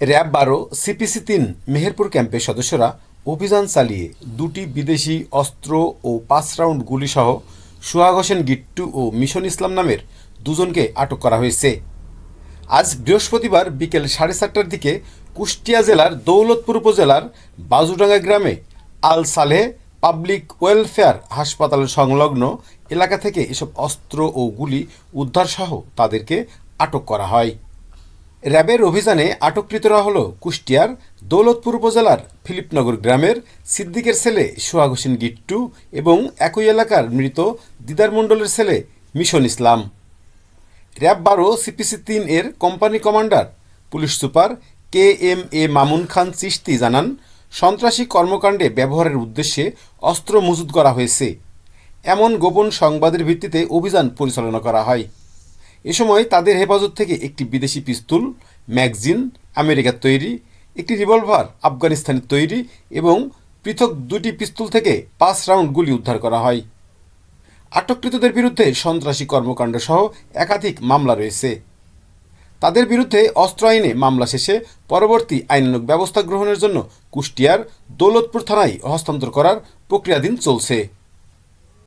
RAB বারো CPC তিন, মেহেরপুর ক্যাম্পের সদস্যরা অভিযান চালিয়ে দুটি বিদেশি অস্ত্র ও পাঁচ রাউন্ড গুলিসহ সোহাগ হোসেন গিট্টু ও মিশন ইসলাম নামের দুজনকে আটক করা হয়েছে। আজ বৃহস্পতিবার বিকেল সাড়ে চারটার দিকে কুষ্টিয়া জেলার দৌলতপুর উপজেলার বাজুডাঙ্গা গ্রামে আল সালেহ পাবলিক ওয়েলফেয়ার হাসপাতাল সংলগ্ন এলাকা থেকে এসব অস্ত্র ও গুলি উদ্ধারসহ তাদেরকে আটক করা হয়। র্যাবের অভিযানে আটককৃতরা হল কুষ্টিয়ার দৌলতপুর উপজেলার ফিলিপনগর গ্রামের সিদ্দিকের ছেলে সোহাগ হোসেন গিট্টু এবং একই এলাকার মৃত দিদার মণ্ডলের ছেলে মিশন ইসলাম। র্যাব বারো সিপিসি তিন এর company commander, police super K M A Mamun Khan Chishti জানান, সন্ত্রাসী কর্মকাণ্ডে ব্যবহারের উদ্দেশ্যে অস্ত্র মজুত করা হয়েছে। এমন গোপন সংবাদের ভিত্তিতে অভিযান পরিচালনা করা হয়। এ সময় তাদের হেফাজত থেকে একটি বিদেশি পিস্তুল, ম্যাগজিন, আমেরিকার তৈরি, একটি রিভলভার, আফগানিস্তানের তৈরি এবং পৃথক দুটি পিস্তল থেকে পাঁচ রাউন্ড গুলি উদ্ধার করা হয়। আটককৃতদের বিরুদ্ধে সন্ত্রাসী কর্মকাণ্ড সহ একাধিক মামলা রয়েছে। তাদের বিরুদ্ধে অস্ত্র আইনে মামলা শেষে পরবর্তী আইনানুক ব্যবস্থা গ্রহণের জন্য কুষ্টিয়ার দৌলতপুর থানায় হস্তান্তর করার প্রক্রিয়াধীন চলছে।